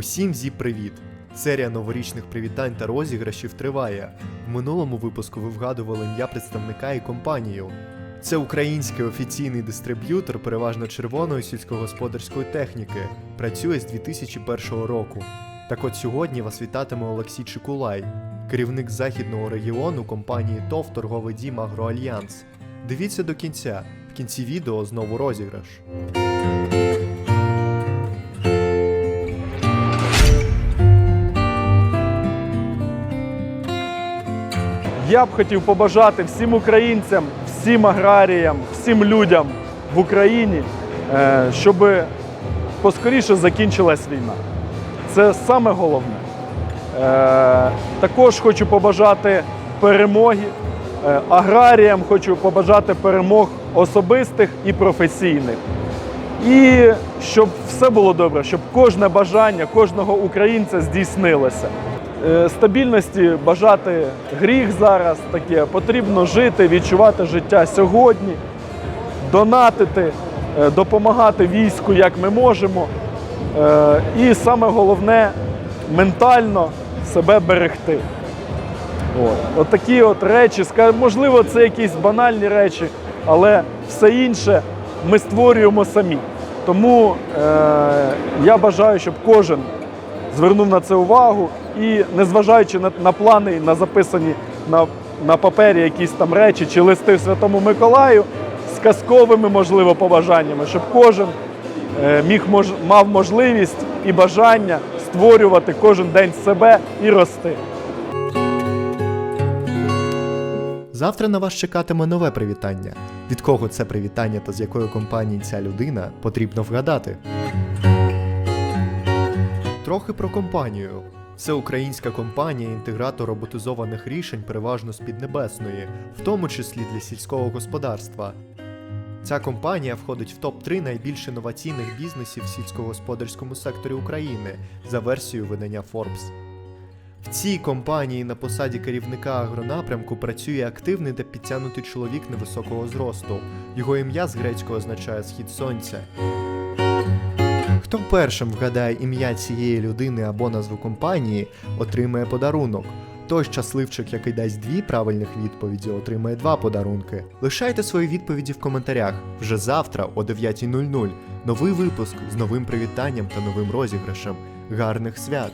Усім зі привіт! Серія новорічних привітань та розіграшів триває. В минулому випуску ви вгадували ім'я представника і компанію. Це український офіційний дистриб'ютор переважно червоної сільськогосподарської техніки. Працює з 2001 року. Так от сьогодні вас вітатиме Олексій Чикулай, керівник західного регіону компанії ТОВ Торговий дім Агроальянс. Дивіться до кінця. В кінці відео знову розіграш. Я б хотів побажати всім українцям, всім аграріям, всім людям в Україні, е, щоб поскоріше закінчилась війна. Це саме головне. Е, Також хочу побажати перемоги. Е, Аграріям хочу побажати перемог особистих і професійних. І щоб все було добре, щоб кожне бажання кожного українця здійснилося. Е, Стабільності бажати гріх зараз таке. Потрібно жити, відчувати життя сьогодні, донатити, е, допомагати війську як ми можемо. Е, І саме головне ментально себе берегти. От. От такі от речі, можливо, це якісь банальні речі, але все інше ми створюємо самі. Тому е, я бажаю, щоб кожен звернув на це увагу і, незважаючи на, на плани, на записані на, на папері якісь там речі чи листи Святому Миколаю з казковими, можливо, побажаннями, щоб кожен е, міг мож, мав можливість і бажання створювати кожен день себе і рости. Завтра на вас чекатиме нове привітання. Від кого це привітання та з якої компанії ця людина потрібно вгадати. Трохи про компанію. Це українська компанія, інтегратор роботизованих рішень, переважно з Піднебесної, в тому числі для сільського господарства. Ця компанія входить в топ-3 найбільш інноваційних бізнесів в сільськогосподарському секторі України за версією видання Forbes. В цій компанії на посаді керівника агронапрямку працює активний та підтягнутий чоловік невисокого зросту. Його ім'я з грецького означає схід сонця. Хто першим вгадає ім'я цієї людини або назву компанії, отримає подарунок. Той щасливчик, який дасть дві правильних відповіді, отримає два подарунки. Лишайте свої відповіді в коментарях. Вже завтра о 9.00. Новий випуск з новим привітанням та новим розіграшем. Гарних свят!